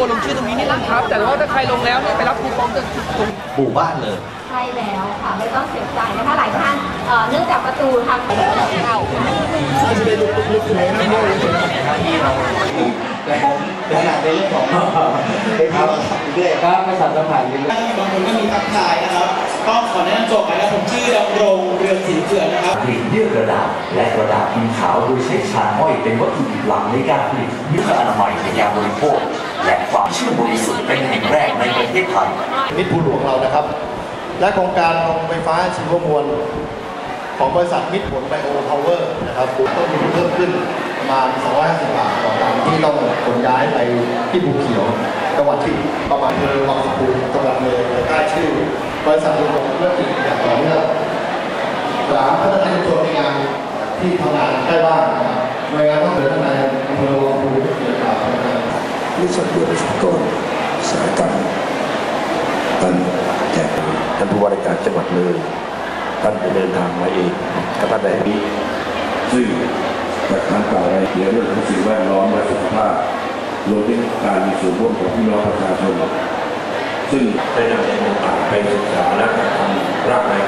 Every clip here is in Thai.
ยังมีรบกวนลงชื่อตรงนี้นิดนึงครับ แต่ว่าถ้าใครลงแล้วเนี่ยไปรับคูปองจะตรงหมู่บ้านเลย ใช่แล้วค่ะไม่ต้องเสียใจนะคะหลายท่านเอ่อเนื่องจากประตูทางเข้าค่ะขนาดในเรื่องของเป็นครับเรื่อยครับประชาสัมพันธ์นิดนึงบางคนก็มีทักทายนะครับ ก็ขอแนะนำตัวกันนะครับผมชื่อ พิมพ์ขาวโดยใช้ชานอ้อยเป็นวัตถุดิบหลักในการผลิตยื่ออนามัยในยาบริโภค และความเชื่อบริสุทธิ์เป็นแห่งแรกในประเทศไทยมิตรภูหลวงเรานะครับ และโครงการโรงไฟฟ้าชีวมวล ของบริษัทมิตรผลไบโอพาวเวอร์นะครับต้นทุนเพิ่มขึ้นประมาณ 250 บาทต่อตันที่ต้องขนย้ายไปที่ภูเขียวจังหวัดที่ประมาณเมืองวังสะพุงจังหวัดเลยใต้ชื่อบริษัทรวมเรื่องอีกอย่างต่อเนื่องสามพัฒนาชุมชนในงาน ที่ทำงานใกล้บ้านหน่วยงานต้องเดินทางในอำเภอวังสะพุงเกี่ยวกับบริษัทเรือบริษัทก้อนสายกันท่านแจกท่านผู้ว่าราชการจังหวัดเลยท่านเดินทางมาเองกับท่านได้มีซึ่งจากการกล่าวในเกี่ยวเรื่องของสิ่งแวดล้อมและสุขภาพรวมถึงการมีส่วนร่วมของพี่น้องประชาชนซึ่งได้นำโอกาสไปศึกษาและทำรับราย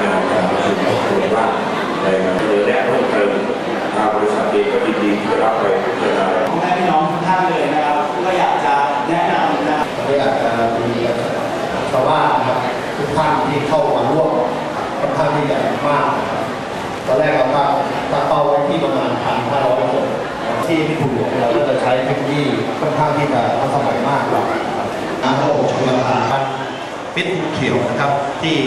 งาน ทุกท่านที่เข้ามาร่วมค่อนข้างที่ใหญ่มากนะครับตอนแรกเราก็ตั้งเป้าไว้ที่ประมาณ1,500คนที่พิภูหลวงเราก็จะใช้เทคโนโลยีค่อนข้างที่จะทันสมัยมากครับน้ำระบบชลประทานบ้านพิษภูเขียวนะครับที่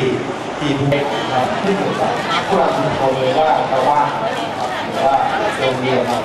ที่ภูครับที่ผมผู้นำชุมชนเลยว่าชาวบ้านหรือว่าโรงเรียนครับ